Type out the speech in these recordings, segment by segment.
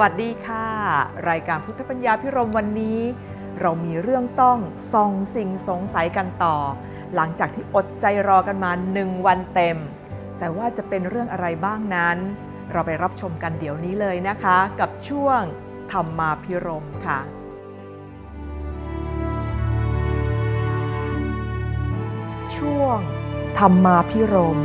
วัสดีค่ะ รายการพุทธปัญญาพิรมวันนี้ เรามีเรื่องต้องส่องสิ่งสงสัยกันต่อ หลังจากที่อดใจรอกันมาหนึ่งวันเต็ม แต่ว่าจะเป็นเรื่องอะไรบ้างนั้น เราไปรับชมกันเดี๋ยวนี้เลยนะคะ กับช่วงธรรมาพิรมค่ะช่วงธรรมาพิรม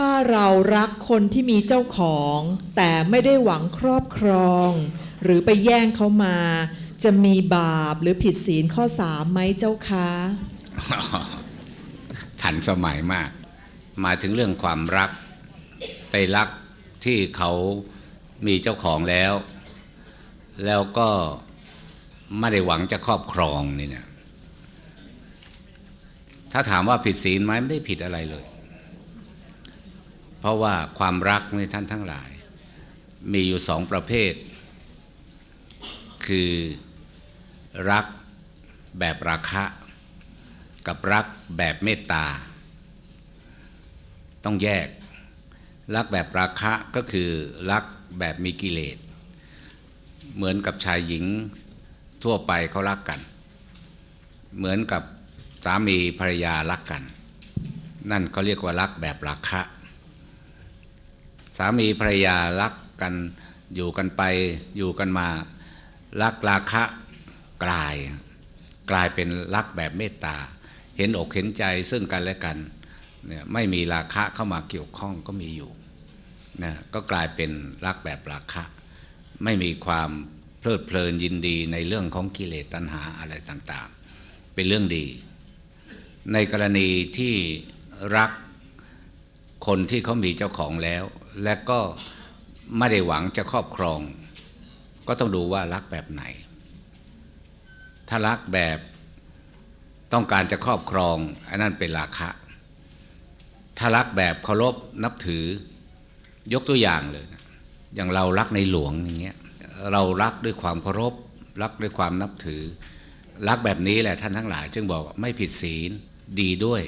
ถ้าเรารักคนที่มีเจ้าของ แต่ไม่ได้หวังครอบครอง หรือไปแย่งเขามา จะมีบาปหรือผิดศีลข้อสามไหมเจ้าคะทันสมัยมาก มาถึงเรื่องความรัก ไปรักที่เขามีเจ้าของแล้ว แล้วก็ไม่ได้หวังจะครอบครองนี่เนี่ยถ้าถามว่าผิดศีลไหมไม่ได้ผิดอะไรเลย ราะว่าความรักในท่านทั้งหลาย มีอยู่สองประเภท คือรักแบบราคะ กับรักแบบเมตตา ต้องแยก รักแบบราคะก็คือรักแบบมีกิเลส เหมือนกับชายหญิงทั่วไปเขารักกัน เหมือนกับสามีภรรยารักกัน นั่นเขาเรียกว่ารักแบบราคะ สามีภรรยารักกันอยู่กันไปอยู่กันมารักราคะกลาย กลายเป็นรักแบบเมตตา เห็นอกเห็นใจซึ่งกันและกันเนี่ยไม่มีราคะเข้ามาเกี่ยวข้องก็มีอยู่นะก็กลายเป็นรักแบบราคะ ไม่มีความเพลิดเพลินยินดีในเรื่องของกิเลสตัณหาอะไรต่างๆ เป็นเรื่องดี ในกรณีที่รักคนที่เขามีเจ้าของแล้ว และก็ไม่ได้หวังจะครอบครอง ก็ต้องดูว่ารักแบบไหน ถ้ารักแบบต้องการจะครอบครองอันนั้นเป็นราคะ ถ้ารักแบบเคารพนับถือยกตัวอย่างเลยนะอย่างเรารักในหลวงอย่างเงี้ยเรารักด้วยความเคารพรักด้วยความนับถือ รักแบบนี้แหละท่านทั้งหลาย จึงบอกว่าไม่ผิดศีลดีด้วย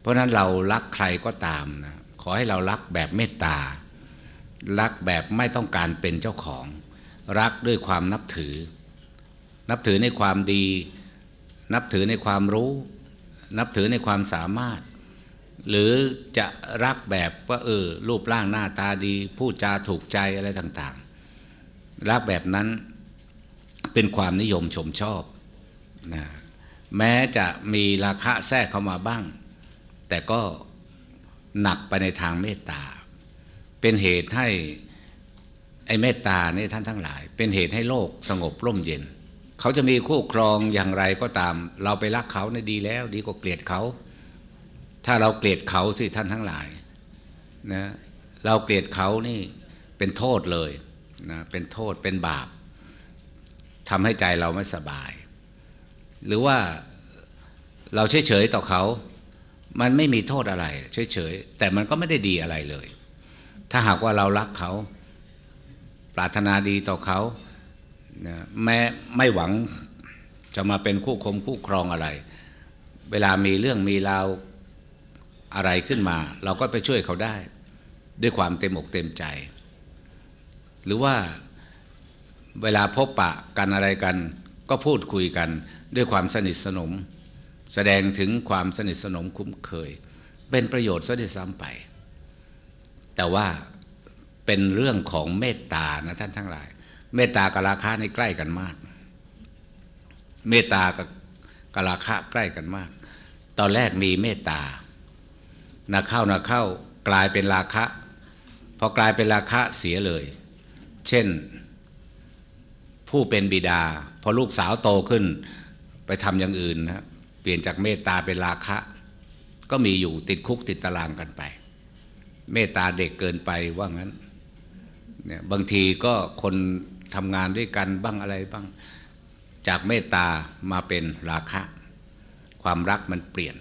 เพราะนั้นเรารักใครก็ตามนะ ขอให้เรารักแบบเมตตา รักแบบไม่ต้องการเป็นเจ้าของ รักด้วยความนับถือ นับถือในความดี นับถือในความรู้ นับถือในความสามารถ หรือจะรักแบบว่าเออรูปร่างหน้าตาดี พูดจาถูกใจอะไรต่างๆ รักแบบนั้นเป็นความนิยมชมชอบนะแม้จะมีราคะแทรกเข้ามาบ้าง แต่ก็ หนักไปในทางเมตตา เป็นเหตุให้ไอ้เมตตาเนี่ยท่านทั้งหลาย เป็นเหตุให้โลกสงบร่มเย็น เขาจะมีคู่ครองอย่างไรก็ตาม เราไปรักเขาเนี่ยดีแล้ว ดีกว่าเกลียดเขา ถ้าเราเกลียดเขาสิท่านทั้งหลายนะเราเกลียดเขานี่เป็นโทษเลยนะเป็นโทษเป็นบาปทำให้ใจเราไม่สบาย หรือว่าเราเฉยๆต่อเขา มันไม่มีโทษอะไร เฉยๆแต่มันก็ไม่ได้ดีอะไรเลย ถ้าหากว่าเรารักเขา ปรารถนาดีต่อเขาแม้ไม่หวังจะมาเป็นคู่คมคู่ครองอะไร เวลามีเรื่องมีราวอะไรขึ้นมา เราก็ไปช่วยเขาได้ ด้วยความเต็มอกเต็มใจ หรือว่าเวลาพบปะกันอะไรกัน ก็พูดคุยกันด้วยความสนิทสนม แสดงถึงความสนิทสนมคุ้มเคย เป็นประโยชน์ซะด้วยซ้ำไป แต่ว่าเป็นเรื่องของเมตตานะท่านทั้งหลาย เมตตากับราคะนี่ใกล้กันมาก เมตตากับกับราคะใกล้กันมาก ตอนแรกมีเมตตานาเข้านาเข้ากลายเป็นราคะพอกลายเป็นราคะเสียเลย เช่น ผู้เป็นบิดา พอลูกสาวโตขึ้นไปทำอย่างอื่นนะ ลี่ยนจากเมตตาเป็นราคะ ก็มีอยู่ติดคุกติดตารางกันไป เมตตาเด็กเกินไปว่างั้นเนี่ยบางทีก็คนทำงานด้วยกันบ้างอะไรบ้าง จากเมตตามาเป็นราคะ ความรักมันเปลี่ยน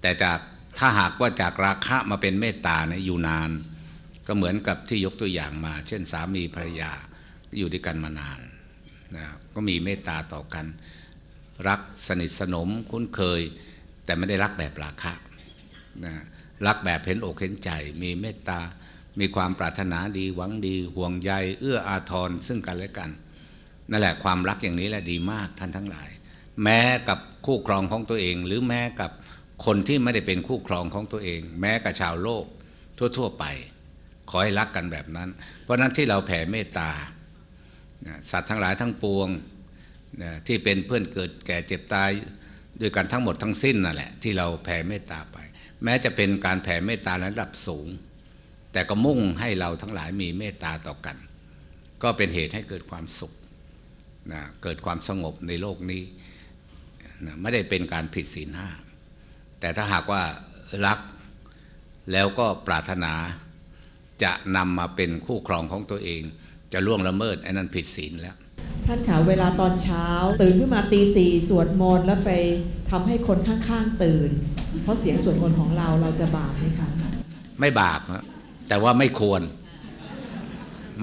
แต่จากถ้าหากว่าจากราคะมาเป็นเมตตาเนี่ยอยู่นาน ก็เหมือนกับที่ยกตัวอย่างมา เช่นสามีภรรยาอยู่ด้วยกันมานานนะก็มีเมตตาต่อกัน รักสนิทสนมคุ้นเคย แต่ไม่ได้รักแบบราคะนะรักแบบเห็นอกเห็นใจ มีเมตตา มีความปรารถนาดีหวังดี ห่วงใย เอื้ออาทรซึ่งกันและกัน นั่นแหละความรักอย่างนี้แหละดีมากท่านทั้งหลาย แม้กับคู่ครองของตัวเอง หรือแม้กับคนที่ไม่ได้เป็นคู่ครองของตัวเอง แม้กับชาวโลกทั่ว ๆ ไป ขอให้รักกันแบบนั้น เพราะนั้นที่เราแผ่เมตตาสัตว์ทั้งหลายทั้งปวง นะที่เป็นเพื่อนเกิดแก่เจ็บตายด้วยกันทั้งหมดทั้งสิ้นนั่นแหละที่เราแผ่เมตตาไป แม้จะเป็นการแผ่เมตตาในระดับสูง แต่ก็มุ่งให้เราทั้งหลายมีเมตตาต่อกัน ก็เป็นเหตุให้เกิดความสุขนะเกิดความสงบในโลกนี้นะไม่ได้เป็นการผิดศีลห้าแต่ถ้าหากว่ารักแล้วก็ปรารถนาจะนำมาเป็นคู่ครองของตัวเอง จะล่วงละเมิดไอ้นั่นผิดศีลแล้ว ท่านคะเวลาตอนเช้า ตื่นขึ้นมาตีสี่สวดมนต์แล้วไปทำให้คนข้างๆตื่น เพราะเสียงสวดมนต์ของเราเราจะบาปไหมคะไม่บาปครับแต่ว่าไม่ควร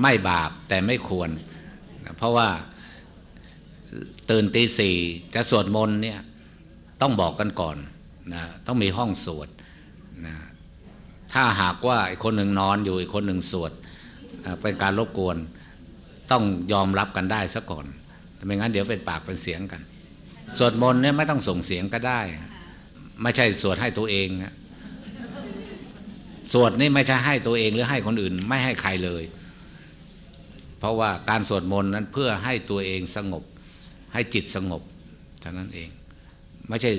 ไม่บาปแต่ไม่ควร เพราะว่าตื่นตีสี่จะสวดมนต์เนี่ยต้องบอกกันก่อนนะต้องมีห้องสวดนะถ้าหากว่าอีกคนหนึ่งนอนอยู่อีกคนหนึ่งสวดนะเป็นการรบกวน ต้องยอมรับกันได้ซะก่อนไม่งั้นเดี๋ยวเป็นปากเป็นเสียงกันสวดมนต์เนี่ยไม่ต้องส่งเสียงก็ได้ ไม่ใช่สวดให้ตัวเองนะสวดนี่ไม่ใช่ให้ตัวเองหรือให้คนอื่น ไม่ให้ใครเลย เพราะว่าการสวดมนต์นั้นเพื่อให้ตัวเองสงบ ให้จิตสงบเท่านั้นเอง ไม่ใช่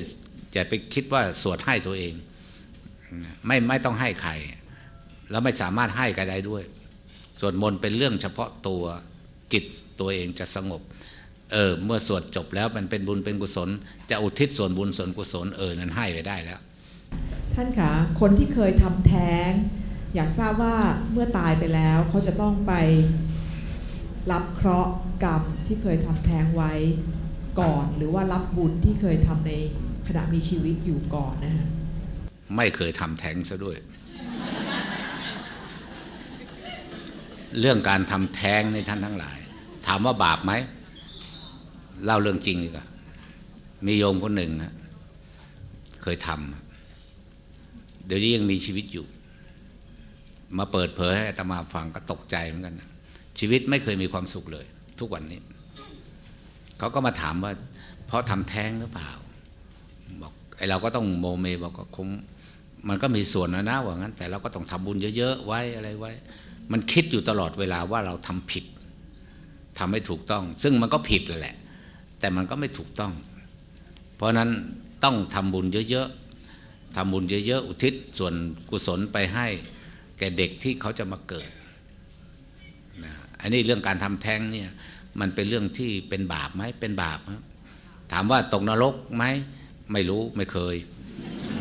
อย่าไปคิดว่าสวดให้ตัวเอง ไม่ไม่ต้องให้ใคร แล้วไม่สามารถให้ใครได้ด้วยสวดมนต์เป็นเรื่องเฉพาะตัว จิตตัวเองจะสงบเออเมื่อสวดจบแล้วมันเป็นบุญเป็นกุศล จะอุทิศส่วนบุญส่วนกุศลเออนั้นให้ไปได้แล้ว ท่านคะคนที่เคยทำแท้ง อยากทราบว่าเมื่อตายไปแล้วเขาจะต้องไปรับเคราะห์กรรมที่เคยทำแท้งไว้ก่อน หรือว่ารับบุญที่เคยทำในขณะมีชีวิตอยู่ก่อนนะคะไม่เคยทำแท้งซะด้วย เรื่องการทำแท้งในท่านทั้งหลายามว่าบาปไหมเล่าเรื่องจริงดีกว่ามีโยมคนหนึ่งฮะเคยทำเดี๋ยวนี้ยังมีชีวิตอยู่ มาเปิดเผยให้อาตมาฟังก็ตกใจเหมือนกันนะชีวิตไม่เคยมีความสุขเลย ทุกวันนี้ เขาก็มาถามว่า เพราะทำแท้งหรือเปล่า บอกไอเราก็ต้องโมเมบอกก็คงมันก็มีส่วนนะนะว่างั้น แต่เราก็ต้องทำบุญเยอะๆไว้อะไรไว้ มันคิดอยู่ตลอดเวลาว่าเราทำผิด ทำไม่ถูกต้อง ซึ่งมันก็ผิดแหละ แต่มันก็ไม่ถูกต้อง เพราะนั้นต้องทำบุญเยอะๆทำบุญเยอะๆอุทิศส่วนกุศลไปให้แก่เด็กที่เขาจะมาเกิดนะอันนี้เรื่องการทำแท้งเนี่ยมันเป็นเรื่องที่เป็นบาปไหมเป็นบาปครับถามว่าตกนรกไหมไม่รู้ไม่เคย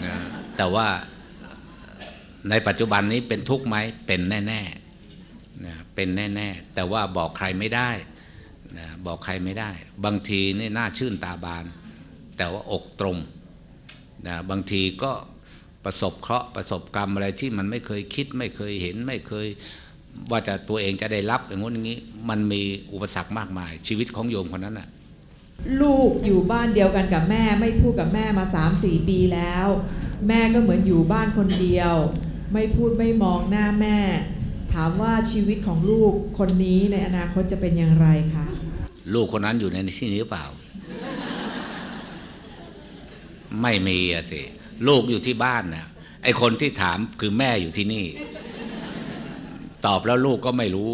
นะแต่ว่าในปัจจุบันนี้เป็นทุกข์ไหมเป็นแน่ๆนะ เป็นแน่ ๆ แต่ว่าบอกใครไม่ได้นะบอกใครไม่ได้ บางทีนี่น่าชื่นตาบาน แต่ว่าอกตรงนะบางทีก็ประสบเคราะห์ประสบกรรมอะไรที่มันไม่เคยคิดไม่เคยเห็นไม่เคยว่าจะตัวเองจะได้รับอย่างงี้นอย่างนี้มันมีอุปสรรคมากมาย ชีวิตของโยมคนนั้นน่ะลูกอยู่บ้านเดียวกันกับแม่ไม่พูดกับแม่มา 3-4 ปีแล้ว แม่ก็เหมือนอยู่บ้านคนเดียว ไม่พูดไม่มองหน้าแม่ ถามว่าชีวิตของลูกคนนี้ในอนาคตจะเป็นอย่างไรคะลูกคนนั้นอยู่ในที่นี้หรือเปล่า ไม่มีอะสิลูกอยู่ที่บ้านนะไอคนที่ถามคือแม่อยู่ที่นี่ ตอบแล้วลูกก็ไม่รู้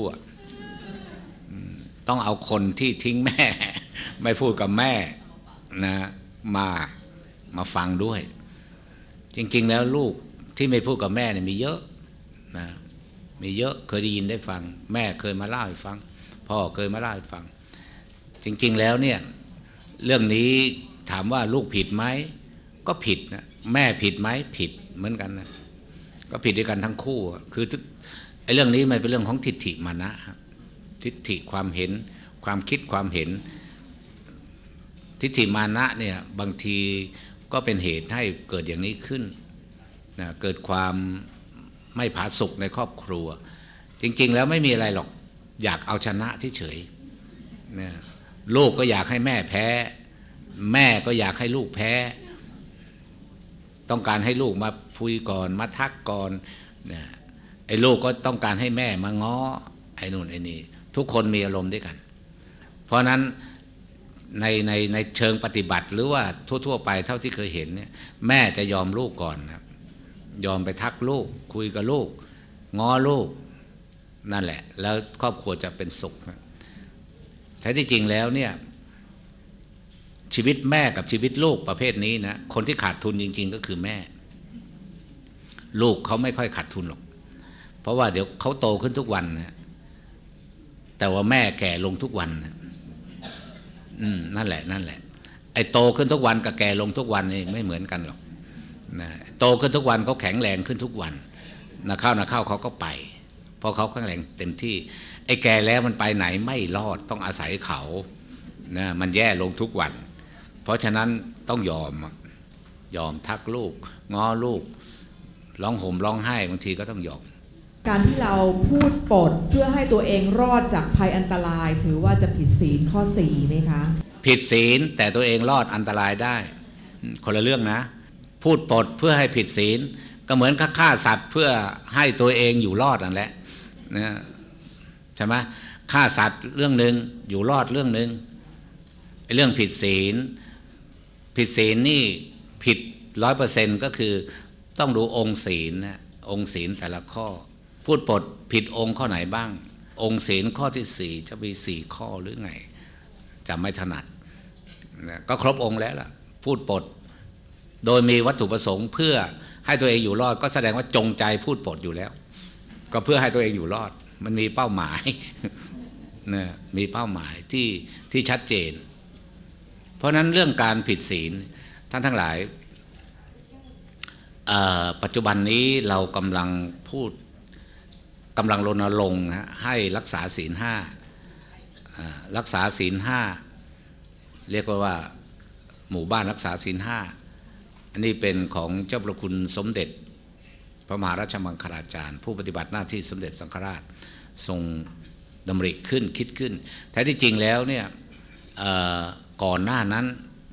ต้องเอาคนที่ทิ้งแม่ ไม่พูดกับแม่นะ มามาฟังด้วย จริง ๆ แล้วลูกที่ไม่พูดกับแม่เนี่ยมีเยอะ มีเยอะเคยได้ยินได้ฟัง แม่เคยมาเล่าให้ฟัง พ่อเคยมาเล่าให้ฟัง จริงๆแล้วเนี่ยเรื่องนี้ถามว่าลูกผิดไหมก็ผิดนะแม่ผิดไหมผิดเหมือนกันนะก็ผิดด้วยกันทั้งคู่ คือไอ้เรื่องนี้มันเป็นเรื่องของทิฏฐิมานะ ทิฏฐิความเห็น ความคิดความเห็น ทิฏฐิมานะเนี่ยบางทีก็เป็นเหตุให้เกิดอย่างนี้ขึ้นนะเกิดความ ไม่ผาสุกในครอบครัว จริง ๆ แล้วไม่มีอะไรหรอกอยากเอาชนะที่เฉยนะลูกก็อยากให้แม่แพ้ แม่ก็อยากให้ลูกแพ้ ต้องการให้ลูกมาคุยก่อนมาทักก่อนนะไอ้ลูกก็ต้องการให้แม่มาง้อไอ้นู่นไอ้นี่ทุกคนมีอารมณ์ด้วยกัน เพราะฉะนั้นในในในเชิงปฏิบัติหรือว่าทั่ว ๆ ไปเท่าที่เคยเห็นเนี่ยแม่จะยอมลูกก่อนครับ ยอมไปทักลูก คุยกับลูกง้อลูกนั่นแหละ แล้วครอบครัวจะเป็นสุขแท้ที่จริงแล้วเนี่ยชีวิตแม่กับชีวิตลูกประเภทนี้นะคนที่ขาดทุนจริง ๆ ก็คือแม่ ลูกเขาไม่ค่อยขาดทุนหรอก เพราะว่าเดี๋ยวเขาโตขึ้นทุกวันนะแต่ว่าแม่แก่ลงทุกวันนะอืมนั่นแหละ นั่นแหละ ไอ้โตขึ้นทุกวันกับแก่ลงทุกวันนี่ไม่เหมือนกันหรอก นะโตขึ้นทุกวันเขาแข็งแรงขึ้นทุกวันนะเข้านะเข้าเขาก็ไป เพราะเขาแข็งแรงเต็มที่ ไอ้แก่แล้วมันไปไหนไม่รอดต้องอาศัยเขานะมันแย่ลงทุกวัน เพราะฉะนั้นต้องยอมอะยอมทักลูกง้อลูกร้องห่มร้องไห้บางทีก็ต้องยอมการที่เราพูดปดเพื่อให้ตัวเองรอดจากภัยอันตราย ถือว่าจะผิดศีลข้อ4ไหมคะ ผิดศีลแต่ตัวเองรอดอันตรายได้อืมคนละเรื่องนะ พูดปดเพื่อให้ผิดศีล ก็เหมือนกับฆ่าสัตว์เพื่อให้ตัวเองอยู่รอดนั่นแหละนะใช่ไหมฆ่าสัตว์เรื่องหนึ่งอยู่รอดเรื่องหนึ่งเรื่องผิดศีล ผิดศีลนี่ผิดร้อยเปอร์เซ็นต์ก็คือต้องดูองค์ศีลนะองค์ศีลแต่ละข้อ พูดปดผิดองค์ข้อไหนบ้าง องค์ศีลข้อที่สี่จะมีสี่ข้อหรือไงจำไม่ถนัดนะก็ครบองค์แล้วล่ะ พูดปด โดยมีวัตถุประสงค์เพื่อให้ตัวเองอยู่รอด ก็แสดงว่าจงใจพูดปดอยู่แล้ว ก็เพื่อให้ตัวเองอยู่รอด มันมีเป้าหมายนะมีเป้าหมายที่ที่ชัดเจน เพราะนั้นเรื่องการผิดศีลท่านทั้งหลาย ปัจจุบันนี้เรากำลังพูดกำลังรณรงค์ฮะให้รักษาศีลห้ารักษาศีลห้าเรียกว่าหมู่บ้านรักษาศีลห้า อันนี้เป็นของเจ้าประคุณสมเด็จ พระมหาราชมังคลาจารย์ ผู้ปฏิบัติหน้าที่สมเด็จสังฆราชทรงดำริขึ้นคิดขึ้นแท้ที่จริงแล้วเนี่ยก่อนหน้านั้น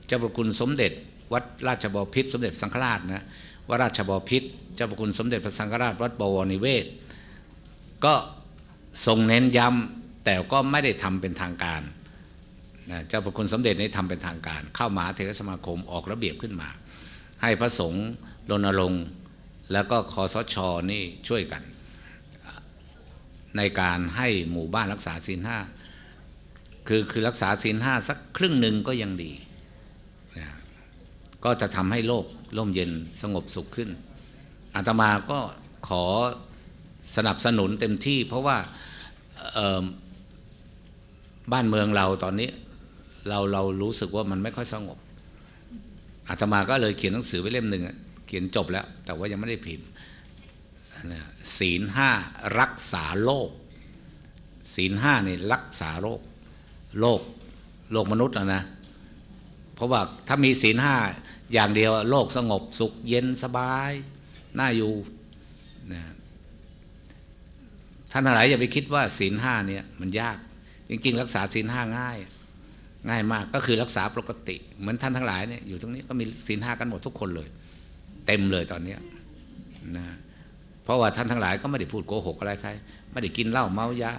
เจ้าประคุณสมเด็จ วัดราชบพิตรสมเด็จสังฆราชนะวัดราชบพิตรเจ้าประคุณสมเด็จพระสังฆราชวัดบวรนิเวศ ก็ทรงเน้นย้ำแต่ก็ไม่ได้ทำเป็นทางการเจ้าประคุณสมเด็จนี่ทำเป็นทางการ เข้ามหาเถรสมาคมออกระเบียบขึ้นมา ให้พระสงฆ์รณรงค์แล้วก็คอสชนี่ช่วยกัน ในการให้หมู่บ้านรักษาศีลห้าคือคือรักษาศีลห้าสักครึ่งหนึ่งก็ยังดีนะก็จะทำให้โลกร่มเย็นสงบสุขขึ้นอาตมาก็ขอสนับสนุนเต็มที่ เพราะว่าบ้านเมืองเราตอนนี้ เราเรารู้สึกว่ามันไม่ค่อยสงบ อาตมาก็เลยเขียนหนังสือไว้เล่มหนึ่งอะเขียนจบแล้ว แต่ว่ายังไม่ได้พิมพ์ศีลห้ารักษาโลก ศีลห้านี่รักษาโลก โลก โลกมนุษย์นะนะ เพราะว่าถ้ามีศีลห้าอย่างเดียวโลกสงบสุขเย็นสบาย น่าอยู่นะท่านทั้งหลายอย่าไปคิดว่าศีลห้าเนี่ยมันยาก จริง ๆ รักษาศีลห้าง่าย ง่ายมากก็คือรักษาปกติ เหมือนท่านทั้งหลายเนี่ยอยู่ตรงนี้ก็มีศีลห้ากันหมดทุกคนเลย เต็มเลยตอนเนี้นะเพราะว่าท่านทั้งหลายก็ไม่ได้พูดโกหกอะไรใครไม่ได้กินเหล้าเมายา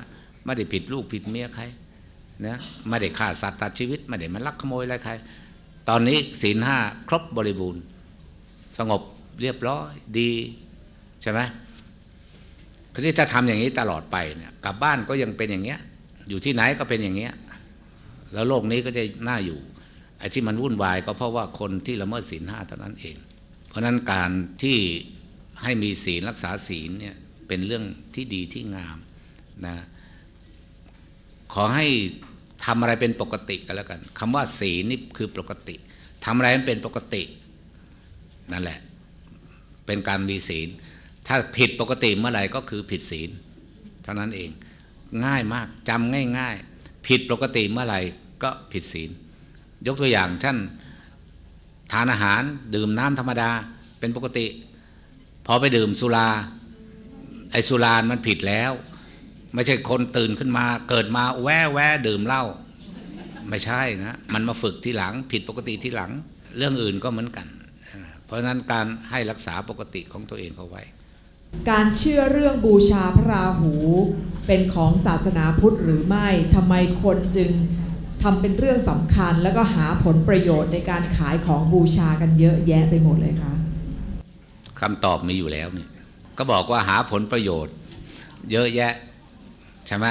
ไม่ได้ผิดลูกผิดเมียใครนะไม่ได้ฆ่าสัตว์ตัดชีวิตไม่ได้มาลักขโมยอะไรใคร ตอนนี้ศีลห้าครบบริบูรณ์ สงบเรียบร้อยดีใช่ไหมทีนี้จะทำอย่างนี้ตลอดไปเนี่ยกลับบ้านก็ยังเป็นอย่างเงี้ยอยู่ที่ไหนก็เป็นอย่างเงี้ย แล้วโลกนี้ก็จะน่าอยู่ไอ้ที่มันวุ่นวายก็เพราะว่าคนที่ละเมิดศีลห้าเท่านั้นเอง เพราะนั้นการที่ให้มีศีลรักษาศีลเนี่ยเป็นเรื่องที่ดีที่งามนะขอให้ทำอะไรเป็นปกติกันแล้วกันคำว่าศีลนี่คือปกติทำอะไรให้เป็นปกตินั่นแหละ เป็นการมีศีล ถ้าผิดปกติเมื่อไหร่ก็คือผิดศีล เท่านั้นเอง ง่ายมากจำง่าย ๆ ผิดปกติเมื่อไหร่ ก็ผิดศีล ยกตัวอย่างท่านทานอาหารดื่มน้ำธรรมดาเป็นปกติ พอไปดื่มสุราไอ้สุรานมันผิดแล้ว ไม่ใช่คนตื่นขึ้นมา เกิดมาแวะแวะดื่มเหล้าไม่ใช่นะมันมาฝึกทีหลังผิดปกติทีหลัง เรื่องอื่นก็เหมือนกัน เพราะฉะนั้นการให้รักษาปกติของตัวเองเขาไว้ การเชื่อเรื่องบูชาพระราหู เป็นของศาสนาพุทธหรือไม่ทำไมคนจึง ทำเป็นเรื่องสำคัญแล้วก็หาผลประโยชน์ในการขายของบูชากันเยอะแยะไปหมดเลยคะคำตอบมีอยู่แล้วนี่ก็บอกว่าหาผลประโยชน์ เยอะแยะใช่ไหม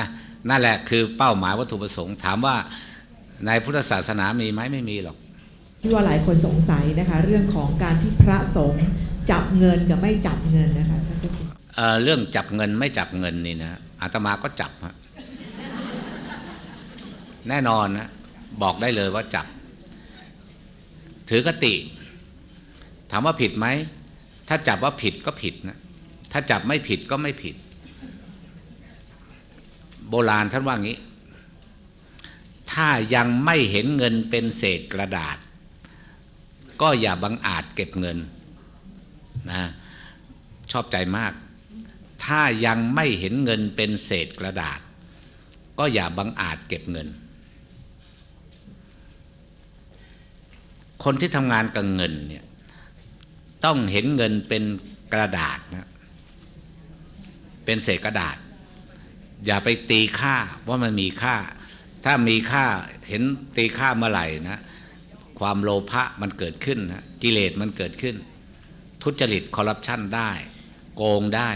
นั่นแหละคือเป้าหมายวัตถุประสงค์ถามว่าในพุทธศาสนามีไหมไม่มีหรอกที่ว่าหลายคนสงสัยนะคะ เรื่องของการที่พระสงฆ์จับเงินกับไม่จับเงินนะคะท่านเจ้าคุณเอ่อเรื่องจับเงินไม่จับเงินนี่นะอาตมาก็จับฮะ แน่นอนนะบอกได้เลยว่าจับ ถือกติ ถามว่าผิดไหม ถ้าจับว่าผิดก็ผิดนะ ถ้าจับไม่ผิดก็ไม่ผิด โบราณท่านว่างี้ ถ้ายังไม่เห็นเงินเป็นเศษกระดาษ ก็อย่าบังอาจเก็บเงินนะชอบใจมาก ถ้ายังไม่เห็นเงินเป็นเศษกระดาษ ก็อย่าบังอาจเก็บเงิน คนที่ทำงานกับเงินเนี่ยต้องเห็นเงินเป็นกระดาษนะเป็นเศษกระดาษ อย่าไปตีค่าว่ามันมีค่า ถ้ามีค่าเห็นตีค่าเมื่อไหร่นะความโลภะมันเกิดขึ้นนะกิเลสมันเกิดขึ้น ทุจริตคอร์รัปชันได้ โกงได้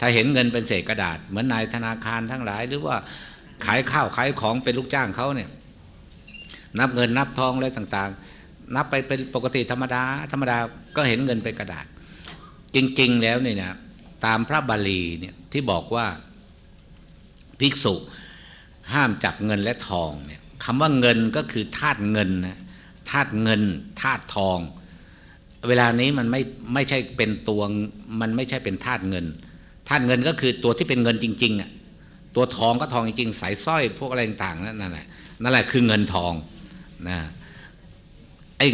ถ้าเห็นเงินเป็นเศษกระดาษ เหมือนนายธนาคารทั้งหลาย หรือว่าขายข้าวขายของเป็นลูกจ้างเขาเนี่ยนับเงินนับทองอะไรต่างๆ นับไปเป็นปกติธรรมดา ธรรมดาก็เห็นเงินเป็นกระดาษ จริง ๆ แล้วเนี่ยนะตามพระบาลีเนี่ยที่บอกว่าภิกษุห้ามจับเงินและทองเนี่ยคำว่าเงินก็คือธาตุเงินนะธาตุเงินธาตุทอง เวลานี้มันไม่ไม่ใช่เป็นตัวมันไม่ใช่เป็นธาตุเงินธาตุเงินก็คือตัวที่เป็นเงินจริงๆอะตัวทองก็ทองจริงๆสายสร้อยพวกอะไรต่างๆนั่นแหละนั่นแหละคือเงินทองนะ ไอ้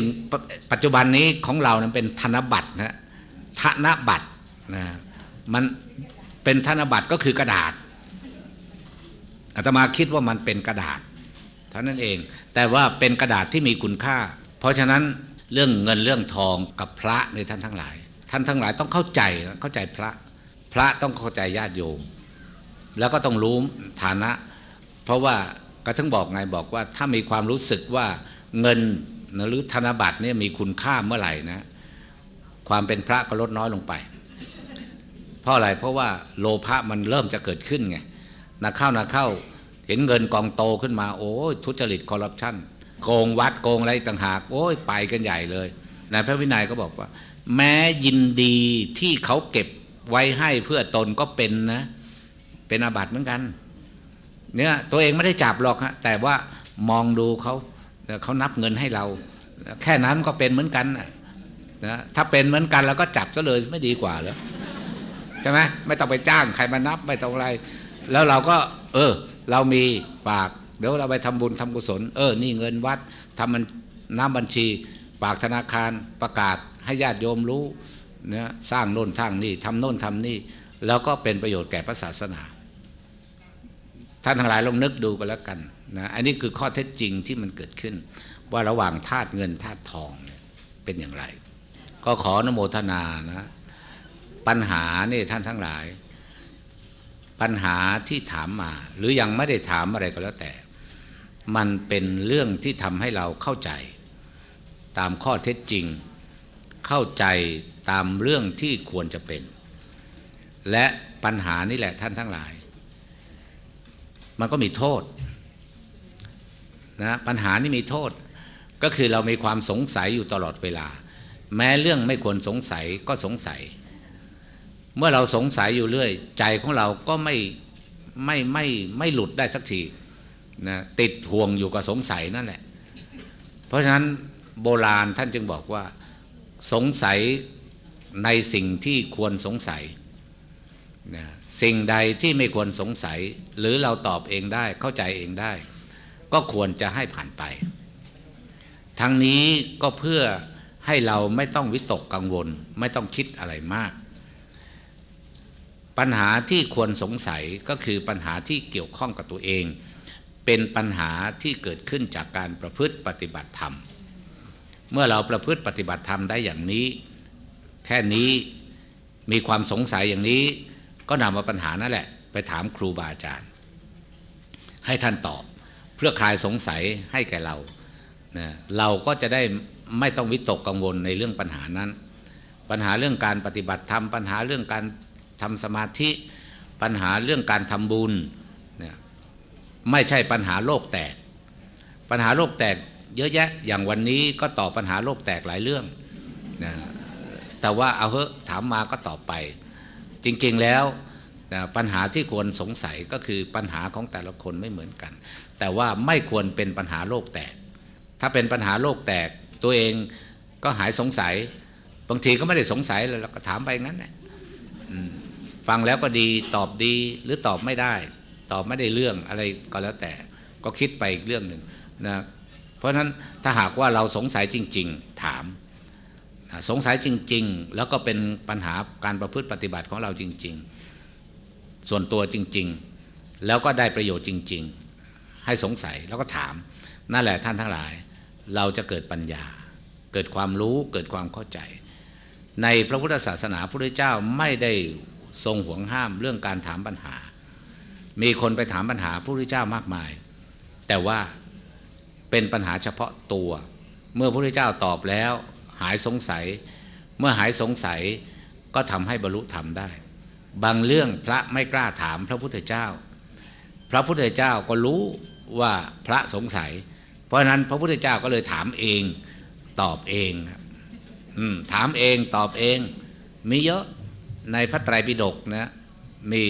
ปัจจุบันนี้ของเรานั้นเป็นธนบัตรนะธนบัตรนะมันเป็นธนบัตรก็คือกระดาษอาตมาคิดว่ามันเป็นกระดาษ เท่านั้นเอง แต่ว่าเป็นกระดาษที่มีคุณค่า เพราะฉะนั้นเรื่องเงินเรื่องทองกับพระในท่านทั้งหลาย ท่านทั้งหลายต้องเข้าใจเข้าใจพระ พระต้องเข้าใจญาติโยม แล้วก็ต้องรู้ฐานะ เพราะว่าก็ถึงบอกไงบอกว่าถ้ามีความรู้สึกว่าเงิน หรือธนบัตรเนี่ยมีคุณค่าเมื่อไหร่นะความเป็นพระก็ลดน้อยลงไป เพราะอะไรเพราะว่าโลภะมันเริ่มจะเกิดขึ้นไงนักเข้านักเข้าเห็นเงินกองโตขึ้นมา โอ้ยทุจริตคอร์รัปชันโกงวัดโกงอะไรต่างหาก โอ้ยไปกันใหญ่เลยนายพระวินัยก็บอกว่า แม้ยินดีที่เขาเก็บไว้ให้เพื่อตนก็เป็นนะ เป็นอาบัติเหมือนกัน เนี่ยตัวเองไม่ได้จับหรอกฮะแต่ว่ามองดูเขา เขานับเงินให้เรา แค่นั้นก็เป็นเหมือนกันนะถ้าเป็นเหมือนกันเราก็จับซะเลยไม่ดีกว่าเหรอใช่ไหมไม่ต้องไปจ้างใครมานับไม่ต้องอะไร แล้วเราก็ เออ เรามีฝาก เดี๋ยวเราไปทำบุญทำกุศล เออ นี่เงินวัดทำมันน้ำบัญชี ฝากธนาคารประกาศให้ญาติโยมรู้นะสร้างโน่นสร้างนี่ทำโน่นทำนี่ แล้วก็เป็นประโยชน์แก่พระศาสนา ท่านทั้งหลายลองนึกดูกันแล้วกัน นะอันนี้คือข้อเท็จจริงที่มันเกิดขึ้น ว่าระหว่างธาตุเงินธาตุทองเนี่ยเป็นอย่างไร ก็ขออนโมทนานะปัญหานี่ท่านทั้งหลาย ปัญหาที่ถามมา หรือยังไม่ได้ถามอะไรก็แล้วแต่ มันเป็นเรื่องที่ทำให้เราเข้าใจ ตามข้อเท็จจริง เข้าใจตามเรื่องที่ควรจะเป็น และปัญหานี่แหละท่านทั้งหลาย มันก็มีโทษ นะปัญหานี่มีโทษ ก็คือเรามีความสงสัยอยู่ตลอดเวลา แม้เรื่องไม่ควรสงสัยก็สงสัย เมื่อเราสงสัยอยู่เรื่อย ใจของเราก็ไม่ไม่ไม่ไม่หลุดได้สักทีนะติดห่วงอยู่กับสงสัยนั่นแหละ เพราะฉะนั้นโบราณท่านจึงบอกว่าสงสัยในสิ่งที่ควรสงสัยนะสิ่งใดที่ไม่ควรสงสัย หรือเราตอบเองได้เข้าใจเองได้ ก็ควรจะให้ผ่านไป ทั้งนี้ก็เพื่อให้เราไม่ต้องวิตกกังวล ไม่ต้องคิดอะไรมาก ปัญหาที่ควรสงสัยก็คือปัญหาที่เกี่ยวข้องกับตัวเอง เป็นปัญหาที่เกิดขึ้นจากการประพฤติปฏิบัติธรรม เมื่อเราประพฤติปฏิบัติธรรมได้อย่างนี้ แค่นี้มีความสงสัยอย่างนี้ ก็นำมาปัญหานั่นแหละ ไปถามครูบาอาจารย์ ให้ท่านตอบ พื่อคลายสงสัยให้แก่เรานะเราก็จะได้ไม่ต้องวิตกกังวลในเรื่องปัญหานั้น ปัญหาเรื่องการปฏิบัติธรรมปัญหาเรื่องการทำสมาธิ ปัญหาเรื่องการทำบุญนี่ยไม่ใช่ปัญหาโลกแตก ปัญหาโลกแตกเยอะแยะอย่างวันนี้ก็ตอบปัญหาโลกแตกหลายเรื่องนะแต่ว่าเอาเถอะถามมาก็ตอบไป จริงๆแล้วนะปัญหาที่ควรสงสัยก็คือปัญหาของแต่ละคนไม่เหมือนกัน แต่ว่าไม่ควรเป็นปัญหาโลกแตก ถ้าเป็นปัญหาโลกแตก ตัวเองก็หายสงสัย บางทีก็ไม่ได้สงสัยเลยเราก็ถามไปงั้นแหละฟังแล้วก็ดีตอบดีหรือตอบไม่ได้ ตอบไม่ได้เรื่องอะไรก็แล้วแต่ ก็คิดไปอีกเรื่องหนึ่งนะเพราะฉะนั้นถ้าหากว่าเราสงสัยจริง ๆ ถามสงสัยจริง ๆ แล้วก็เป็นปัญหาการประพฤติปฏิบัติของเราจริง ๆ ส่วนตัวจริง ๆ แล้วก็ได้ประโยชน์จริง ๆ ให้สงสัยแล้วก็ถาม นั่นแหละท่านทั้งหลาย เราจะเกิดปัญญา เกิดความรู้เกิดความเข้าใจ ในพระพุทธศาสนาพระพุทธเจ้าไม่ได้ทรงห่วงห้ามเรื่องการถามปัญหา มีคนไปถามปัญหาพระพุทธเจ้ามากมาย แต่ว่าเป็นปัญหาเฉพาะตัว เมื่อพระพุทธเจ้าตอบแล้ว หายสงสัย เมื่อหายสงสัยก็ทำให้บรรลุธรรมได้ บางเรื่องพระไม่กล้าถามพระพุทธเจ้า พระพุทธเจ้าก็รู้ ว่าพระสงสัย เพราะนั้นพระพุทธเจ้าก็เลยถามเองตอบเองครับอืมถามเองตอบเอง มีเยอะในพระไตรปิฎกนะมี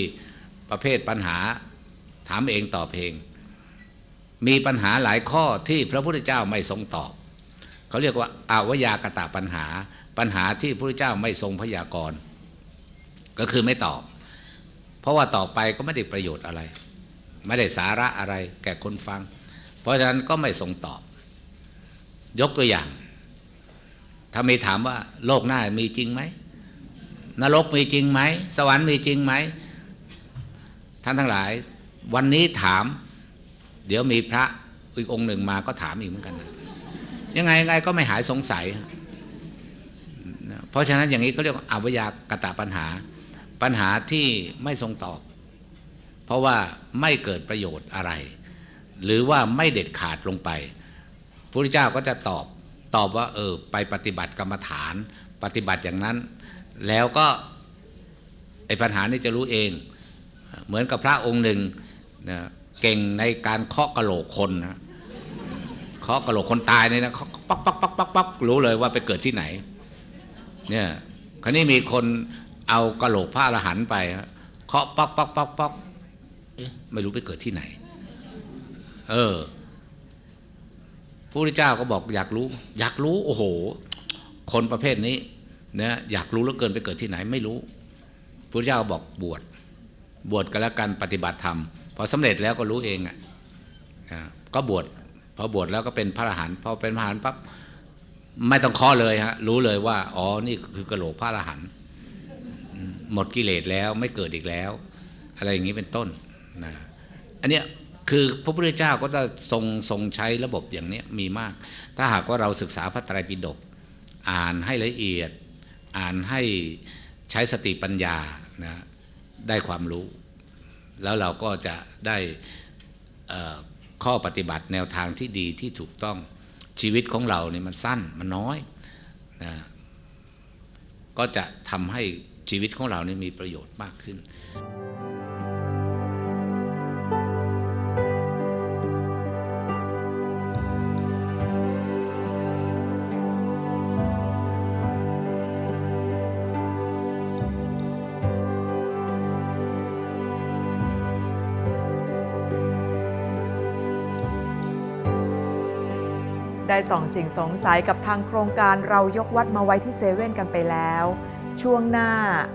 ประเภทปัญหาถามเองตอบเอง มีปัญหาหลายข้อที่พระพุทธเจ้าไม่ทรงตอบ เขาเรียกว่าอาวายากตะปัญหา ปัญหาที่พระพุทธเจ้าไม่ทรงพยากรณ์ก็คือไม่ตอบ เพราะว่าต่อไปก็ไม่ได้ประโยชน์อะไร ไม่ได้สาระอะไรแก่คนฟัง เพราะฉะนั้นก็ไม่ทรงตอบ ยกตัวอย่าง ถ้ามีถามว่า โลกหน้ามีจริงไหมนรกมีจริงไหม สวรรค์มีจริงไหม ท่านทั้งหลาย วันนี้ถาม เดี๋ยวมีพระอีกองค์หนึ่งมาก็ถามอีกเหมือนกันนะยังไงยังไงก็ไม่หายสงสัย เพราะฉะนั้นอย่างนี้เขาเรียกว่าอวิยากตะปัญหา ปัญหาที่ไม่ทรงตอบ เพราะว่าไม่เกิดประโยชน์อะไร หรือว่าไม่เด็ดขาดลงไปพระพุทธเจ้าก็จะตอบตอบว่าเออไปปฏิบัติกรรมฐาน ปฏิบัติอย่างนั้น แล้วก็ไอ้ปัญหานี้จะรู้เอง เหมือนกับพระองค์หนึ่งนะเก่งในการเคาะกระโหลกคนนะเคาะกระโหลกคนตายเนี่ยนะเคาะปักปักปักปักปักรู้เลยว่าไปเกิดที่ไหนเนี่ยคราวนี้มีคนเอากระโหลกพระอรหันต์ไปเคาะปักปักปักปัก อ๊ะไม่รู้ไปเกิดที่ไหน เออพระพุทธเจ้าก็บอกอยากรู้ อยากรู้ โอ้โห คนประเภทนี้เนี่ยอยากรู้แล้วเกินไปเกิดที่ไหนไม่รู้พระพุทธเจ้าบอกบวชบวชกันแล้วกันปฏิบัติธรรมพอสำเร็จแล้วก็รู้เองอะก็บวชพอบวชแล้วก็เป็นพระอรหันต์พอเป็นพระอรหันต์ปั๊บไม่ต้องเคอเลยฮะรู้เลยว่าอ๋อนี่คือกระโหลกพระอรหันต์หมดกิเลสแล้วไม่เกิดอีกแล้ว อะไรอย่างนี้เป็นต้น นะอันเนี้ยคือพระพุทธเจ้าก็จะทรงทรงใช้ระบบอย่างนี้มีมาก ถ้าหากว่าเราศึกษาพระไตรปิฎกอ่านให้ละเอียด อ่านให้ใช้สติปัญญานะได้ความรู้ แล้วเราก็จะได้ข้อปฏิบัติแนวทางที่ดีที่ถูกต้องชีวิตของเราเนี่ยมันสั้นมันน้อยนะก็จะทำให้ชีวิตของเราเนี่ยมีประโยชน์มากขึ้น ส่องสิ่งสงสัยกับทางโครงการเรายกวัดมาไว้ที่เซเว่นกันไปแล้ว ช่วงหน้า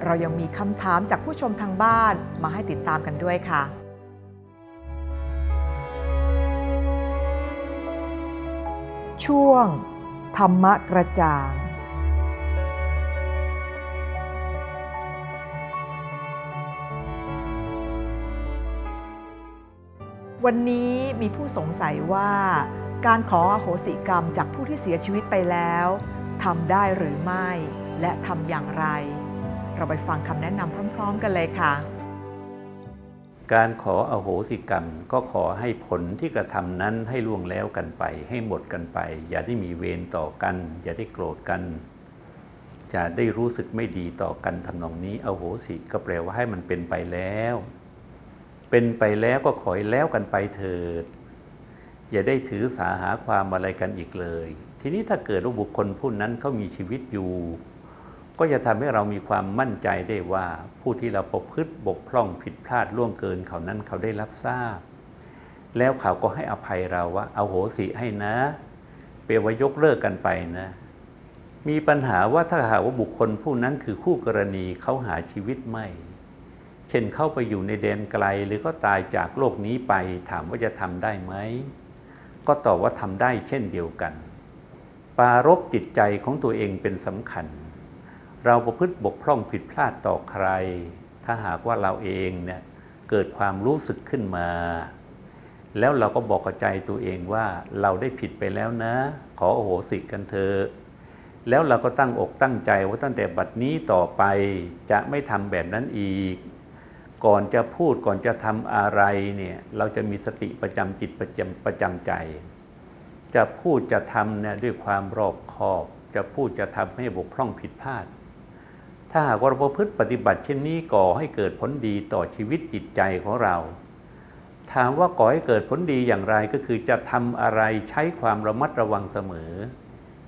เรายังมีคำถามจากผู้ชมทางบ้านมาให้ติดตามกันด้วยค่ะช่วง ธรรมะกระจ่าง วันนี้มีผู้สงสัยว่า การขออโหสิกรรมจากผู้ที่เสียชีวิตไปแล้วทำได้หรือไม่และทำอย่างไร เราไปฟังคำแนะนำพร้อม ๆ กันเลยค่ะ การขออโหสิกรรมก็ขอให้ผลที่กระทำนั้นให้ล่วงแล้วกันไป ให้หมดกันไป อย่าได้มีเวรต่อกัน อย่าได้โกรธกันอย่าได้รู้สึกไม่ดีต่อกันทำนองนี้อโหสิก็แปลว่าให้มันเป็นไปแล้ว เป็นไปแล้วก็ขอให้แล้วกันไปเถิด อย่าได้ถือสาหาความอะไรกันอีกเลย ทีนี้ถ้าเกิดว่าบุคคลผู้นั้นเขามีชีวิตอยู่ ก็จะทำให้เรามีความมั่นใจได้ว่าผู้ที่เราประพฤติบกพร่องผิดพลาดล่วงเกินเขานั้นเขาได้รับทราบ แล้วเขาก็ให้อภัยเราว่าเอาโหสิให้นะเปลว่ายกเลิกกันไปนะ มีปัญหาว่าถ้าหากว่าบุคคลผู้นั้นคือคู่กรณีเขาหาชีวิตไม่ เช่นเข้าไปอยู่ในแดนไกลหรือก็ตายจากโลกนี้ไปถามว่าจะทำได้ไหม ก็ตอบว่าทำได้เช่นเดียวกันปรารบจิตใจของตัวเองเป็นสำคัญ เราประพฤติบกพร่องผิดพลาดต่อใคร ถ้าหากว่าเราเองเนี่ยเกิดความรู้สึกขึ้นมา แล้วเราก็บอกกับใจตัวเองว่าเราได้ผิดไปแล้วนะ ขอโอโหสิกันเถอะแล้วเราก็ตั้งอกตั้งใจว่าตั้งแต่บัดนี้ต่อไปจะไม่ทำแบบนั้นอีก ก่อนจะพูดก่อนจะทำอะไรเนี่ยเราจะมีสติประจำจิตประจำประจำใจ จะพูดจะทำเนี่ยด้วยความรอบคอบ จะพูดจะทำให้บกพร่องผิดพลาด ถ้าหากว่าเราประพฤติปฏิบัติเช่นนี้ก่อให้เกิดผลดีต่อชีวิตจิตใจของเรา ถามว่าก่อให้เกิดผลดีอย่างไรก็คือจะทำอะไรใช้ความระมัดระวังเสมอ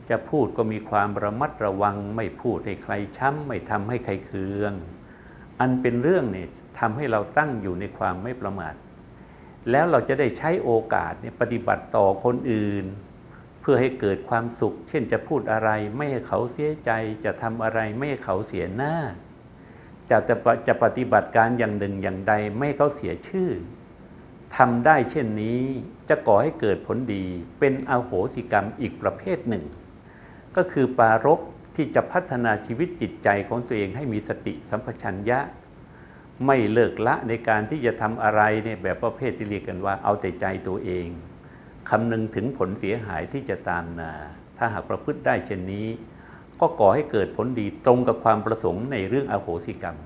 จะพูดก็มีความระมัดระวัง ไม่พูดให้ใครช้ำไม่ทำให้ใครเคือง อันเป็นเรื่องเนี่ย ทำให้เราตั้งอยู่ในความไม่ประมาท แล้วเราจะได้ใช้โอกาสเนี่ยปฏิบัติต่อคนอื่น เพื่อให้เกิดความสุข เช่นจะพูดอะไรไม่ให้เขาเสียใจ จะทำอะไรไม่ให้เขาเสียหน้า จะจะจะปฏิบัติการอย่างหนึ่งอย่างใดไม่ให้เขาเสียชื่อทำได้เช่นนี้จะก่อให้เกิดผลดีเป็นอโหสิกรรมอีกประเภทหนึ่ง ก็คือปารบที่จะพัฒนาชีวิตจิตใจของตัวเองให้มีสติสัมปชัญญะ ไม่เลิกละในการที่จะทำอะไรเนี่ยแบบประเภทที่เรียกกันว่าเอาแต่ใจตัวเองคำนึงถึงผลเสียหายที่จะตามมาถ้าหากประพฤติได้เช่นนี้ ก็ก่อให้เกิดผลดีตรงกับความประสงค์ในเรื่องอโหสิกรรม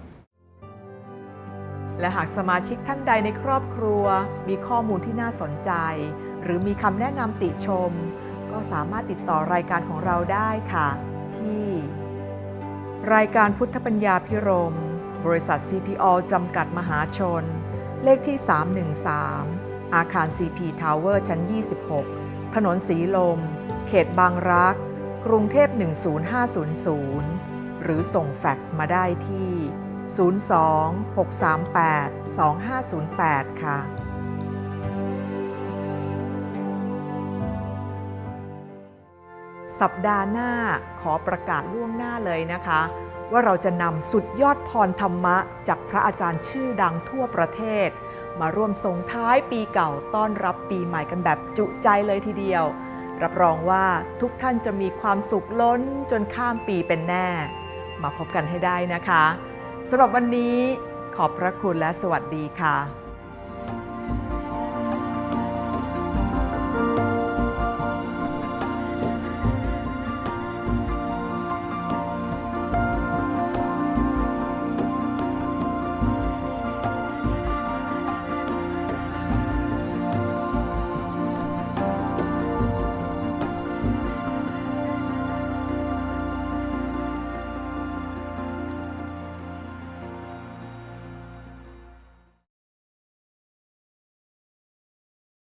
และหากสมาชิกท่านใดในครอบครัว มีข้อมูลที่น่าสนใจ หรือมีคำแนะนำติชม ก็สามารถติดต่อรายการของเราได้ค่ะ ที่ รายการพุทธปัญญาพิรม บริษัท CPO จำกัดมหาชน เลขที่ 313 อาคาร CP Tower ชั้น 26 ถนนสีลม เขตบางรัก กรุงเทพ 10500 หรือส่งแฟกซ์มาได้ที่ 02-638-2508 ค่ะสัปดาห์หน้าขอประกาศล่วงหน้าเลยนะคะ ว่าเราจะนำสุดยอดพรธรรมะ จากพระอาจารย์ชื่อดังทั่วประเทศ มาร่วมส่งท้ายปีเก่าต้อนรับปีใหม่กันแบบจุใจเลยทีเดียว รับรองว่าทุกท่านจะมีความสุขล้นจนข้ามปีเป็นแน่ มาพบกันให้ได้นะคะสำหรับวันนี้ขอบพระคุณและสวัสดีค่ะ